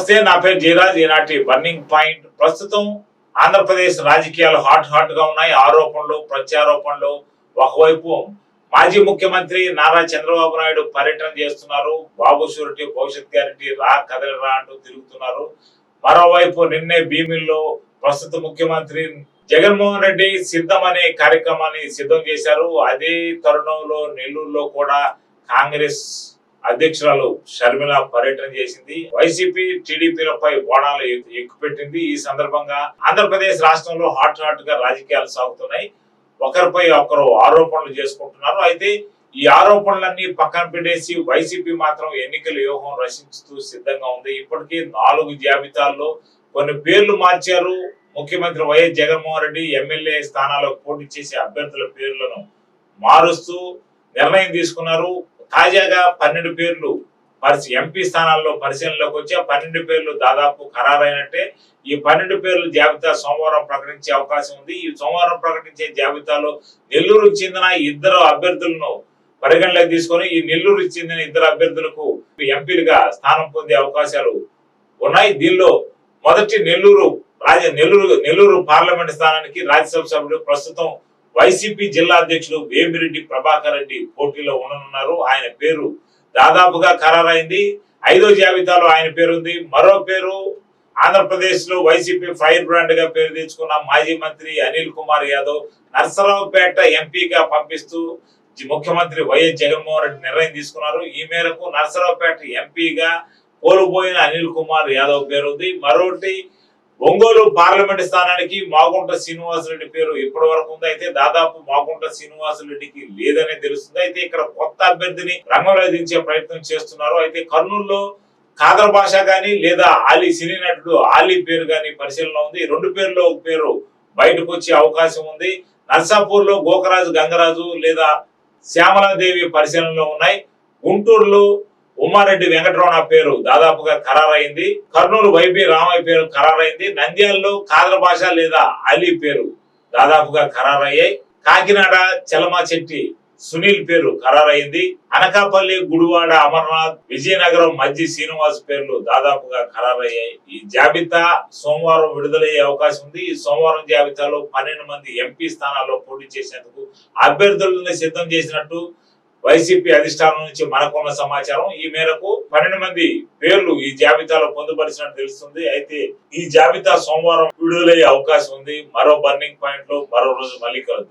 నమస్తే నా పేరు జయరాజ్. ఈనాటి బర్నింగ్ పాయింట్ ప్రస్తుతం ఆంధ్రప్రదేశ్ రాజకీయాలు హాట్ హాట్గా ఉన్నాయి. ఆరోపణలు ప్రత్యారోపణలు ఒకవైపు మాజీ ముఖ్యమంత్రి నారా చంద్రబాబు నాయుడు పర్యటన చేస్తున్నారు. బాబు షూరిటీ భవిష్యత్ గ్యారంటీ రా కదలరా అంటూ తిరుగుతున్నారు. మరోవైపు నిన్నే భీమిల్లో ప్రస్తుత ముఖ్యమంత్రి జగన్మోహన్ రెడ్డి సిద్ధం అనే కార్యక్రమాన్ని సిద్ధం చేశారు. అదే తరుణంలో నెల్లూరులో కూడా కాంగ్రెస్ అధ్యక్షురాలు షర్మిల పర్యటన చేసింది. వైసీపీ టీడీపీలపై బోణాలు ఎక్కుపెట్టింది. ఈ సందర్భంగా ఆంధ్రప్రదేశ్ రాష్ట్రంలో హాట్ హాట్గా రాజకీయాలు సాగుతున్నాయి. ఒకరిపై ఒకరు ఆరోపణలు చేసుకుంటున్నారు. అయితే ఈ ఆరోపణలన్నీ పక్కన పెట్టేసి వైసీపీ మాత్రం ఎన్నికల వ్యూహం రచించుతూ సిద్ధంగా ఉంది. ఇప్పటికీ నాలుగు జాబితాల్లో కొన్ని పేర్లు మార్చారు. ముఖ్యమంత్రి వైఎస్ జగన్మోహన్ రెడ్డి ఎమ్మెల్యే స్థానాలకు పోటీ చేసే అభ్యర్థుల పేర్లను మారుస్తూ నిర్ణయం తీసుకున్నారు. తాజాగా పన్నెండు పేర్లు పరిశీ ఎంపీ స్థానాల్లో పరిశీలనలోకి వచ్చి ఆ పన్నెండు పేర్లు దాదాపు ఖరారైనట్టే. ఈ పన్నెండు పేర్లు జాబితా సోమవారం ప్రకటించే అవకాశం ఉంది. ఈ సోమవారం ప్రకటించే జాబితాలో నెల్లూరుకు చెందిన ఇద్దరు అభ్యర్థులను పరిగణలోకి తీసుకొని ఈ నెల్లూరుకు చెందిన ఇద్దరు అభ్యర్థులకు ఎంపీలుగా స్థానం పొందే అవకాశాలు ఉన్నాయి. దీనిలో మొదటి నెల్లూరు రాజ నెల్లూరు నెల్లూరు పార్లమెంట్ స్థానానికి రాజ్యసభ సభ్యుడు ప్రస్తుతం వైసీపీ జిల్లా అధ్యక్షుడు వేమిరెడ్డి ప్రభాకర్ రెడ్డి పోటీలో ఉండనున్నారు. ఆయన పేరు దాదాపుగా ఖరారైంది. ఐదో జాబితాలో ఆయన పేరు ఉంది మరో పేరు ఆంధ్రప్రదేశ్లో వైసీపీ ఫైర్ బ్రాండ్గా పేరు తెచ్చుకున్న మాజీ మంత్రి అనిల్ కుమార్ యాదవ్ నర్సరావుపేట ఎంపీగా పంపిస్తూ ముఖ్యమంత్రి వైఎస్ జగన్మోహన్ రెడ్డి నిర్ణయం తీసుకున్నారు. ఈ మేరకు నర్సరావుపేట ఎంపీగా కోల్పోయిన అనిల్ కుమార్ యాదవ్ పేరు ఉంది ఒంగోలు పార్లమెంట్ స్థానానికి మాగుంట శ్రీనివాసరెడ్డి పేరు ఇప్పటి వరకు ఉంది. అయితే దాదాపు మాగుంట శ్రీనివాసరెడ్డికి లేదనే తెలుస్తుంది. అయితే ఇక్కడ కొత్త అభ్యర్థిని రంగంలో దించే ప్రయత్నం చేస్తున్నారు. అయితే కర్నూలులో ఖాదర్ భాష గాని లేదా ఆలీ సినీ నటుడు ఆలీ పేరు గాని పరిశీలన ఉంది. రెండు పేర్లో ఒక పేరు బయటకు వచ్చే అవకాశం ఉంది. నర్సాపూర్లో గోకరాజు గంగరాజు లేదా శ్యామలాదేవి పరిశీలనలో ఉన్నాయి. గుంటూరులో ఉమ్మారెడ్డి వెంకటరమణ పేరు దాదాపుగా ఖరారైంది. కర్నూలు వైబి రామయ్య పేరు ఖరారైంది. నంద్యాలలో కాదర భాష లేదా అలీ పేరు దాదాపుగా ఖరారయ్యాయి. కాకినాడ చలమా చెట్టి సునీల్ పేరు ఖరారైంది. అనకాపల్లి గుడివాడ అమర్నాథ్ విజయనగరం మజ్జి శ్రీనివాస్ పేర్లు దాదాపుగా ఖరారయ్యాయి. ఈ జాబితా సోమవారం విడుదలయ్యే అవకాశం ఉంది. ఈ సోమవారం జాబితాలో పన్నెండు మంది ఎంపీ స్థానాల్లో పోటీ చేసేందుకు అభ్యర్థులను సిద్ధం చేసినట్టు వైసీపీ అధిష్టానం నుంచి మనకున్న సమాచారం ఈ మేరకు పన్నెండు మంది పేర్లు ఈ జాబితాలో పొందుపరిచినట్టు తెలుస్తుంది. అయితే ఈ జాబితా సోమవారం విడుదలయ్యే అవకాశం ఉంది. మరో బర్నింగ్ పాయింట్లో మరో రోజు మళ్ళీ కలుద్దాం.